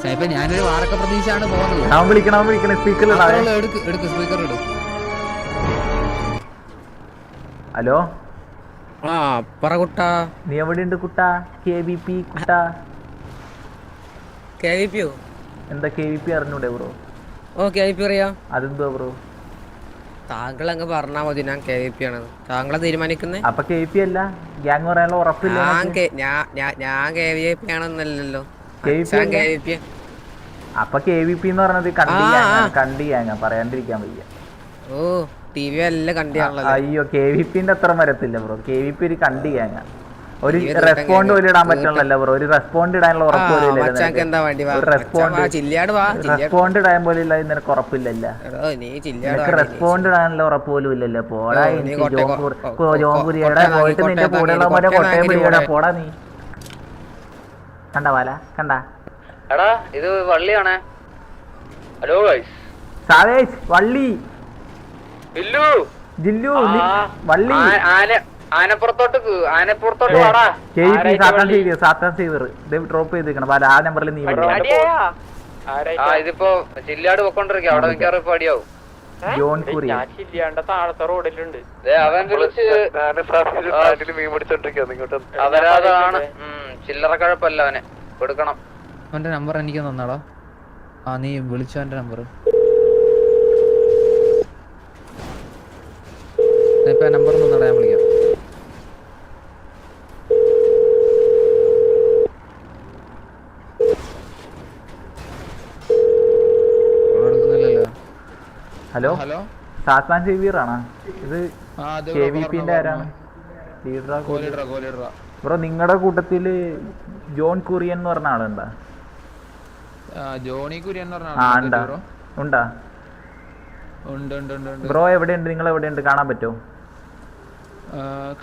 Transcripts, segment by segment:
Sniper ഞാനൊരു വാറൊക്കെ പ്രതീക്ഷയാണ് പോകുന്നത്. അവൻ വിളിക്കണം അവൻ വിളിക്കണം സ്പീക്കറിൽ എടുക്ക് എടുക്ക് സ്പീക്കർ എടുക്ക് ഹലോ? ആ പറ കുട്ട. നീ എവിടെയുണ്ട് കുട്ട? കെ വി പി കുട്ട. കെ വി പിയോ എന്താ കെ വി പി അറിഞ്ഞൂടെ ബ്രോ ഓ കെ വി പി അറിയാം അതെന്തോ ബ്രോ താങ്കൾ അങ്ങ് പറഞ്ഞാൽ മതി ഞാൻ കെ വി പി ആണ്. താങ്കളെ തീരുമാനിക്കുന്നേ? അപ്പൊ കെ വി പി അല്ല. ഗ്യാങ് പറയാനുള്ള ഉറപ്പില്ല ഞാൻ ഞാൻ- ഞാൻ- ഞാൻ കെ വി പി ആണെന്നല്ലല്ലോ. അപ്പൊ കെ വി പി എന്ന് പറഞ്ഞത് കണ്ടിയാ ആ, ഗ്യാങ് ആ. കണ്ടി ഗ്യാങ് പറയാണ്ടിരിക്കാൻ വയ്യ. ഓ ടി വി അല്ല കണ്ടിയാണല്ലോ അയ്യോ കെ വി പിന്റെ അത്ര വരത്തില്ല ബ്രോ. കെ വി പി ഒരു കണ്ടിയാ ഗ്യാങ് ഒരു റെസ്പോണ്ട്. പോലും ഇടാൻ പറ്റണല്ലോ ബ്രോ. ഒരു റെസ്പോണ്ട് ഇടാനുള്ള ഉറപ്പ് പോലും റെസ്പോണ്ട് ഇടാൻ പോലും ഇല്ല നിനക്ക് ഉറപ്പില്ലല്ല. നിനക്ക്. റെസ്പോണ്ട് ഇടാനുള്ള ഉറപ്പ് പോലും ഇല്ലല്ലോ. പോടാ കോ- ജോംപുരിയുടെ പോയിട്ട് നിന്റെ കൂടെയുള്ളവരെ ആക്കി, കൊട്ടയം കോട്ടയം പോടാ നീ. കണ്ട വാല കണ്ട. എടാ ഇത് വള്ളിയാണേ. ഹലോ ഗൈസ് സാവേജ് വള്ളി. ഇല്ലു ജില്ലു നീ- വള്ളി. ആനപ്പുറത്തോട്ട് ആനപ്പുറത്തോട്ട് വാടാ. കെ വി പി സാത്താൻ സീവർ സാത്താൻ സീവർ. ഡ്രോപ്പ് ചെയ്തിരിക്കണം ആ നമ്പറിൽ നീ ഇതിപ്പോ ജില്ലാട് പൊക്കോണ്ടിരിക്കുക അവിടെ മിക്കവാറും ഇപ്പൊ അടിയാവും. ജോൺ ഉം, ചില്ലറ കഴപ്പല്ല അവനെ. കൊടുക്കണം. അവന്റെ നമ്പർ എനിക്ക് തന്നാടാ. ആ നീ വിളിച്ചോ അവന്റെ നമ്പർ ഇപ്പൊ നമ്പർ തന്നാടാ ഞാൻ വിളിക്കാം അവിടെ എടുക്കുന്നില്ലല്ലോ ഹലോ? ഹലോ? സീവിയർ ആണോ ഇത് കെ വി പിന്റെ ആരാണ്? ബ്രോ നിങ്ങളുടെ കൂട്ടത്തിൽ ജോൺ കുറിയൻ എന്ന് പറഞ്ഞ ആളുണ്ടാ? ജോണി കുര്യൻ ഉണ്ടാ? ബ്രോ. എവിടെയുണ്ട്? നിങ്ങൾ എവിടെയുണ്ട്? കാണാൻ പറ്റുമോ?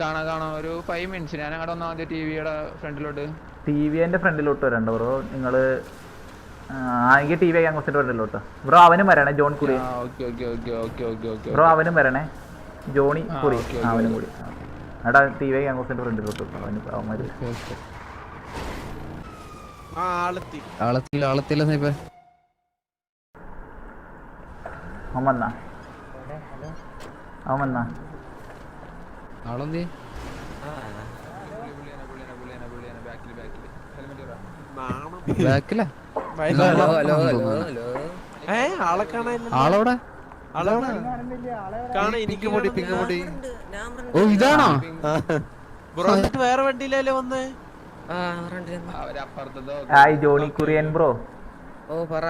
കാണാം കാണാം. ഒരു ഫൈവ് മിനിറ്റ്സ് ഞാൻ അങ്ങോട്ട് വന്നാൽ മതി ടി വിയുടെ ഫ്രണ്ടിലോട്ട്. ടി വിന്റെ ഫ്രണ്ടിലോട്ട് വരണ്ട ബ്രോ. നിങ്ങൾ ആണെങ്കിൽ ടി വി ഞാൻ കുറച്ചിട്ട് ഫ്രണ്ടിലോട്ട് ബ്രോ അവനും വരണേ ജോൺ കുറിയൻ ആ okay okay okay okay okay okay bro അവനും വരണേ. ജോണി കുറി അവനും ഓക്കേ. കൂടി. എടാ ടി വി ഞാൻ കുറച്ചിട്ട് ഫ്രണ്ടിലോട്ട് അവന് അവന്മാര്. ആളത്തില്ല ആളത്തില്ല സ്നേഹിപ്പേ? അവൻ വന്നാ. അവൻ വന്നാ. ആളെന്തി ബാക്കിലാ? ഏ ആളെ കാണാനില്ല ആളവിടെ? ഓ ഇതാണോ? ബ്രോ വേറെ വണ്ടിയിലല്ലേ വന്നേ? Hi Johnny Kurian bro. ഓ പറ.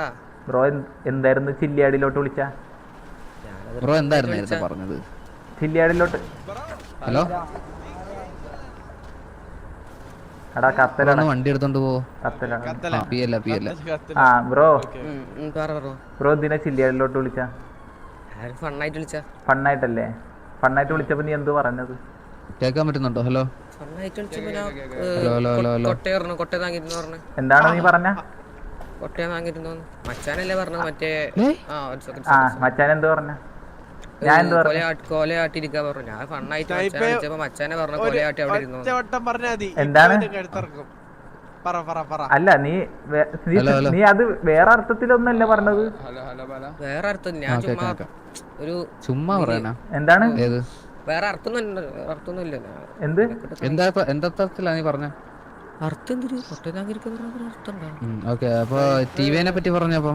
ബ്രോ എന്ത്- എന്തായിരുന്നു ചില്ലിയാടിലോട്ട് വിളിച്ച? ബ്രോ എന്തായിരുന്നു പറഞ്ഞത്? ചില്ലിയാടിലോട്ട് ഹലോ? എടാ കത്തലാണ്. ഒന്ന് വണ്ടി എടുത്തോണ്ട് പോ. കത്തലാണ്. പി അല്ല പി അല്ല ആ ബ്രോ. ബ്രോ ഇതിനെ ചില്ലിയാടിലോട്ട് വിളിച്ച? ഫണ്ണായിട്ട് വിളിച്ച? ഫണ്ണായിട്ടല്ലേ? ഫണ്ണായിട്ട് വിളിച്ചപ്പോ നീ എന്ത് പറഞ്ഞത്? കേൾക്കാൻ പറ്റുന്നുണ്ടോ? ഹലോ. എന്താണ് നീ പറഞ്ഞ? മച്ചാൻ എന്ത് പറഞ്ഞ? അല്ല നീ നീ- അത് വേറെ അർത്ഥത്തിലൊന്നല്ല പറഞ്ഞത്? ഹലോ ഹലോ ഹലോ വേറെ അർത്ഥം ഞാൻ ചുമ്മാ. ഒരു ചുമ്മാ പറയണ. എന്താണ്? വേറെ അർത്ഥമൊന്നും വേറെ എന്ത്? എന്താ എന്താ നീ പറഞ്ഞ? അർത്ഥം അർത്ഥം അപ്പൊ ടി വിനെ പറ്റി പറഞ്ഞപ്പോ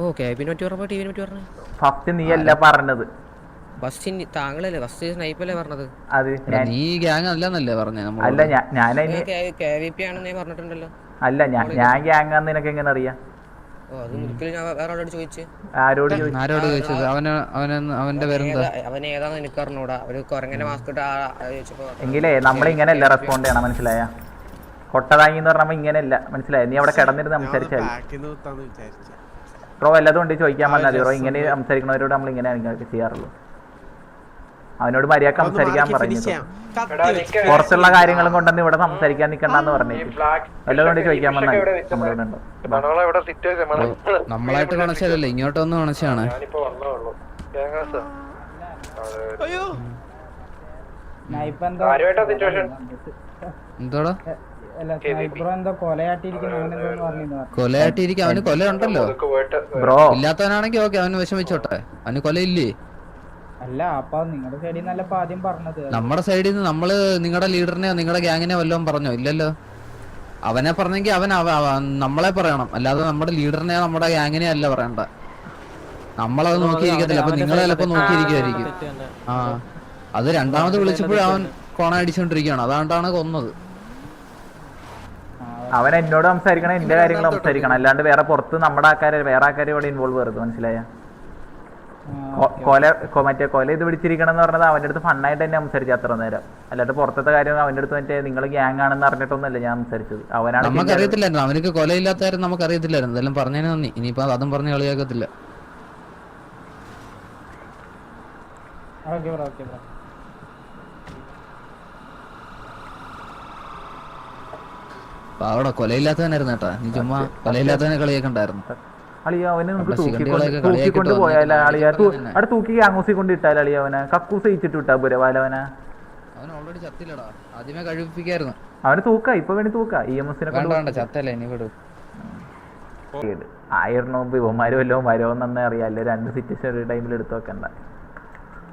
ഓ ക്യാബിനെ പറ്റി പറഞ്ഞപ്പോ ടിവിനെ പറ്റി പറഞ്ഞു ഫസ്റ്റ് നീ അല്ല പറഞ്ഞത്. ബസ് താങ്കളല്ലേ ബസ് സ്നൈപ്പല്ലേ പറഞ്ഞത്? അത് നീ ഗ്യാങ് അല്ലെന്നല്ലേ പറഞ്ഞേ നമ്മൾ അല്ല ഞാൻ ഞാനതിന് കെ വി പി ആണെന്ന് ഞാൻ പറഞ്ഞിട്ടുണ്ടല്ലോ. അല്ല ഞാൻ ഞാൻ ഗ്യാങ്ങാന്ന് നിനക്ക് എങ്ങനെ അറിയാം? ഓ അത് ഒരിക്കലും ഞാൻ വേറെ ആളോട് ആരോട് ചോദിച്ചു? ആരോട് ചോദിച്ചത്? അവന് അവന് അവന്റെ പേരെന്താ? അവൻ ഏതാന്ന് എനിക്ക് അറിഞ്ഞൂടാ? ഒരു കുരങ്ങനെ മാസ്ക് എങ്കിലേ നമ്മളിങ്ങനെയല്ല റെസ്പോണ്ട് ചെയ്യണം മനസ്സിലായ? കൊട്ടതാങ്ങി എന്ന് പറഞ്ഞാൽ ഇങ്ങനെയല്ല മനസ്സിലായ? നീ അവിടെ കിടന്നിരുന്ന് സംസാരിച്ചാൽ ബാക്കിൽ നിന്ന് കുത്താന്ന് വല്ലതും ഉണ്ട് ചോദിക്കാൻ വന്നാൽ മതി. റോ ഇങ്ങനെ സംസാരിക്കുന്നവരോട് നമ്മൾ ഇങ്ങനെ ചെയ്യാറുള്ളൂ. അവനോട് മര്യാദ സംസാരിക്കാൻ പറഞ്ഞു പുറത്തുള്ള കാര്യങ്ങളും കൊണ്ടൊന്നും ഇവിടെ സംസാരിക്കാൻ നിക്കണ്ടെന്ന് പറഞ്ഞു വല്ലതും ഉണ്ട്. ചോദിക്കാൻ വന്നാൽ നമ്മളായിട്ട് കണച്ചതല്ലേ? ഇങ്ങോട്ട് വന്ന് കണച്ചാണ് അയ്യോ. എന്തോടാ? കൊലയായിട്ടിരിക്കും അവന് കൊല ഉണ്ടല്ലോ. ബ്രോ ഇല്ലാത്തവനാണെങ്കിൽ ഓക്കെ അവന് വിഷമിച്ചോട്ടെ അവന് കൊലയില്ലേ? അല്ല അപ്പൊ നിങ്ങളുടെ സൈഡിൽ നിന്നല്ല ആദ്യം പറഞ്ഞത്. നമ്മുടെ സൈഡിൽ നിന്ന് നമ്മൾ നിങ്ങളുടെ ലീഡറിനെ നിങ്ങളുടെ ഗ്യാങ്ങിനെ വല്ലതും പറഞ്ഞോ? ഇല്ലല്ലോ. അവനെ പറഞ്ഞെങ്കിൽ അവൻ അവ- അവ- നമ്മളെ പറയണം. അല്ലാതെ നമ്മുടെ ലീഡറിനെ നമ്മുടെ ഗ്യാങ്ങിനെ അല്ല പറയണ്ട. നമ്മളത് നോക്കിയിരിക്കത്തില്ല. അപ്പൊ നിങ്ങൾ ചിലപ്പോ നോക്കിയിരിക്കുമായിരിക്കും ആ അത് രണ്ടാമത് വിളിച്ചപ്പോഴും അവൻ കോണ അടിച്ചോണ്ടിരിക്കുകയാണ് അതുകൊണ്ടാണ് കൊന്നത്. അവൻ എന്നോട് സംസാരിക്കണം എന്റെ കാര്യങ്ങൾ സംസാരിക്കണം. അല്ലാണ്ട് വേറെ പുറത്ത് നമ്മുടെ ആൾക്കാരെ വേറെ ആൾക്കാരെ ഇവിടെ ഇൻവോൾവ് ചെയ്തത് മനസ്സിലായ? കൊല മറ്റേ കൊല ഇത് പിടിച്ചിരിക്കണം എന്ന് പറഞ്ഞത് അവന്റെ അടുത്ത് ഫണ്ണായിട്ട് തന്നെ സംസാരിച്ചു അത്ര നേരം. അല്ലാണ്ട് പുറത്തത്തെ കാര്യം അവന്റെ അടുത്ത് മറ്റേ നിങ്ങൾ ഗ്യാങ് ആണെന്ന് അറിഞ്ഞിട്ടൊന്നുമല്ല ഞാൻ സംസാരിച്ചത്. അവനാണ് നമുക്കറിയത്തില്ലായിരുന്നു. അവനക്ക് കൊലയില്ലാത്ത കാര്യം നമുക്ക് അറിയത്തില്ലായിരുന്നു ഇതെല്ലാം പറഞ്ഞതിന് നന്ദി. ഇനിയിപ്പോ അതും പറഞ്ഞ് കളിയാക്കത്തില്ല. Okay bro okay bro. അപ്പൊ അവിടെ കൊലയില്ലാത്തവനായിരുന്നു കേട്ടാ നീ ചുമ്മാ കൊലയില്ലാത്തവനെ കളിയാക്കണ്ടായിരുന്നു. അളിയ അവന് നമുക്ക് തൂക്കിക്കൊണ്ട് പോയാലോ അളിയ. അവിടെ തൂക്കി കാങ്ങൂസി കൊണ്ട് ഇട്ടാൽ അളിയ അവനെ. കക്കൂസ് ഇച്ചിട്ട് വിട്ടാ പോരെ വാലവനെ. അവൻ ഓൾറെഡി ചത്തില്ലടാ. ആദ്യമേ കഴിപ്പിക്കായിരുന്നു അവന് തൂക്ക. ഇപ്പൊ വേണി തൂക്ക. ഇ എം എസിനെ വേണ്ട വേണ്ട. ചത്തല്ലേ ഇനി വിടും. ആയിരണോ ഇവന്മാര് രണ്ട് സിറ്റുവേഷൻ ഒരു ടൈമിൽ എടുത്തു വെക്കണ്ട.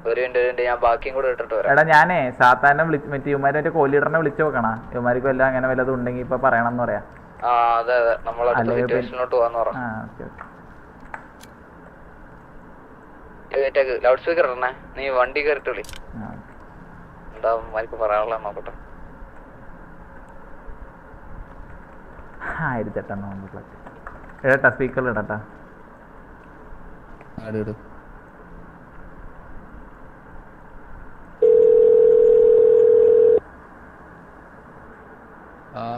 ഒരു മിനിറ്റ് ഒരു മിനിറ്റ് ഞാൻ ബാക്കിയും കൂടെ ഇട്ടിട്ട് വരാം. എടാ ഞാനേ സാത്താനെ വിളിച്ച് മറ്റേ ഇവന്മാരെ മറ്റേ കോലീഡറിനെ വിളിച്ചു നോക്കണ. ഇവന്മാർക്ക് വല്ല അങ്ങനെ വല്ലതും ഉണ്ടെങ്കിൽ ഇപ്പൊ പറയണം എന്ന് പറയാം. ആ അതെ അതെ. നമ്മളടുത്ത അല്ലെങ്കിൽ പിന്നെ- സിറ്റുവേഷനിലോട്ട് പോവാന്ന് പറ ആ ഓക്കെ ലൗഡ് സ്പീക്കർ ഇടണേ. നീ വണ്ടി കയറിട്ട് വിളി. എന്താ പറയാനുള്ള നോക്കട്ടെ. ആയിരത്തി എട്ടെണ്ണം ഉണ്ട് ഇടട്ടാ സ്പീക്കറിൽ ഇടട്ടാ. ആട് ഇടും.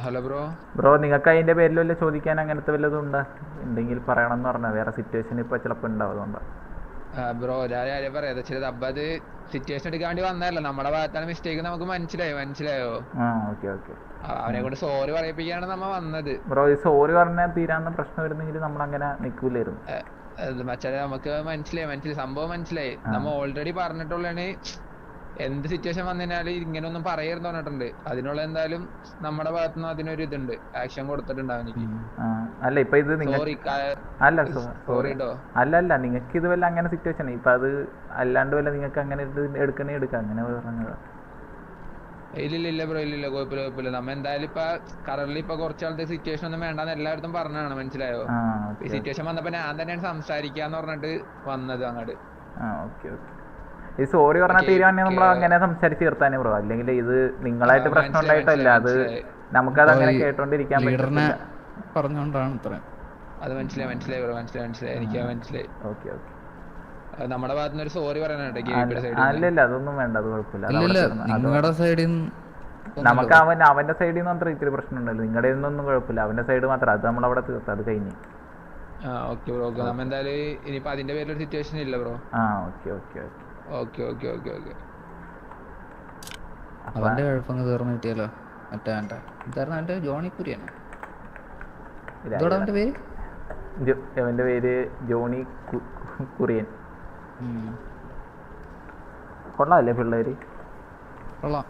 Hello bro. ബ്രോ നിങ്ങൾക്ക് അതിന്റെ പേരിൽ വല്ല ചോദിക്കാൻ അങ്ങനത്തെ വല്ലതും ഉണ്ടോ? ഉണ്ടെങ്കിൽ പറയണം എന്ന് പറഞ്ഞാൽ വേറെ സിറ്റുവേഷൻ ഇപ്പൊ ചിലപ്പോൾ ഉണ്ടാവുന്നുണ്ട് ബ്രോ ഞാൻ കാര്യം പറയാം. വെച്ചാൽ അപ്പൊ അത് സിറ്റുവേഷൻ എടുക്കാൻ വേണ്ടി വന്നതല്ല? നമ്മുടെ ഭാഗത്താണ് മിസ്റ്റേക്ക് നമുക്ക് മനസ്സിലായോ? മനസ്സിലായോ? അവനെ കൊണ്ട് സോറി പറയിപ്പിക്കാണ് നമ്മ വന്നത്. ബ്രോ ഈ സോറി പറഞ്ഞാൽ തീരാന്ന് പ്രശ്നം വരുന്നെങ്കിൽ നമ്മൾ അങ്ങനെ നിൽക്കൂലായിരുന്നു മച്ചാ നമുക്ക് മനസ്സിലായി മനസ്സിലായി. സംഭവം മനസ്സിലായി. നമ്മ ഓൾറെഡി പറഞ്ഞിട്ടുള്ളതാണ് എന്ത് സിറ്റുവേഷൻ വന്നതിനാല് ഇങ്ങനെ ഒന്നും പറയരുത് പറഞ്ഞിട്ടുണ്ട്. അതിനുള്ള എന്തായാലും നമ്മുടെ ഭാഗത്തു നിന്ന് അതിനൊരു ഇതുണ്ട്. ആക്ഷൻ കൊടുത്തിട്ടുണ്ട് അവനിക്ക്. അല്ല ഇപ്പൊ ഇത് സോറി അല്ല സോറി അല്ല അല്ല നിങ്ങൾക്ക് ഇത് വല്ല അങ്ങനെ സിറ്റുവേഷൻ ഇപ്പൊ അത് അല്ലാണ്ട് വല്ല നിങ്ങൾക്ക് അങ്ങനെ എടുക്കണേ എടുക്കാം. അങ്ങനെ പറഞ്ഞതാ. ഇല്ലില്ല ഇല്ല ബ്രോ ഇല്ലില്ല കുഴപ്പമില്ല കുഴപ്പമില്ല. നമ്മ എന്തായാലും ഇപ്പൊ കറന്റ് ഇപ്പൊ കുറച്ചാളത്തെ സിറ്റുവേഷൻ ഒന്നും വേണ്ടെന്ന് എല്ലായിടത്തും പറഞ്ഞാണ് മനസ്സിലായോ? ഈ സിറ്റുവേഷൻ വന്നപ്പോ ഞാൻ തന്നെയാണ് സംസാരിക്കാന്ന് പറഞ്ഞിട്ട് വന്നത് അങ്ങോട്ട് ആ ഓക്കെ ഓക്കെ. ഈ സോറി പറഞ്ഞാൽ തീരുമാനം നമ്മൾ അങ്ങനെ സംസാരിച്ച് തീർത്താനേ ബ്രോ അല്ലെങ്കിൽ ഇത് നിങ്ങളായിട്ട് പ്രശ്നം ഉണ്ടായിട്ടല്ല. അത്. നമുക്കത് അങ്ങനെ കേട്ടോണ്ടിരിക്കാൻ പറഞ്ഞുകൊണ്ടാണ് ഇത്രയും. അത് മനസ്സിലായി മനസ്സിലായി ബ്രോ മനസ്സിലായി മനസ്സിലായി. എനിക്ക് മനസ്സിലായി. Okay okay. അത് നമ്മുടെ ഭാഗത്തുനിന്ന് ഒരു സോറി പറയാനായിട്ട് അല്ലല്ല അതൊന്നും വേണ്ട അത് കുഴപ്പമില്ല. സൈഡിൽ നമുക്ക് അവൻ അവന്റെ സൈഡിൽ നിന്ന് മാത്രം ഇത്തിരി പ്രശ്നം ഉണ്ടല്ലോ. നിങ്ങളുടെ നിന്നൊന്നും കുഴപ്പമില്ല. അവന്റെ സൈഡ് മാത്രം. അത് നമ്മൾ അവിടെ തീർത്ത് അത് കഴിഞ്ഞ്. ആ ഓക്കെ ബ്രോ ഓക്കെ. നമ്മ എന്തായാലും ഇനിയിപ്പോ അതിന്റെ പേരിൽ ഒരു സിറ്റുവേഷൻ ഇല്ല ബ്രോ ആ okay okay okay. Okay okay okay okay. അവന്റെ കുഴപ്പങ്ങൾ തീർന്നു കിട്ടിയല്ലോ. മറ്റേ അവന്റെ. എന്തായിരുന്നു അവന്റെ ജോണി കുര്യൻ. ഇതോടെ അവന്റെ പേര്? അവന്റെ പേര് ജോണി കുറിയൻ അല്ലേ കൊള്ളാമല്ലേ പിള്ളേര്? കൊള്ളാം.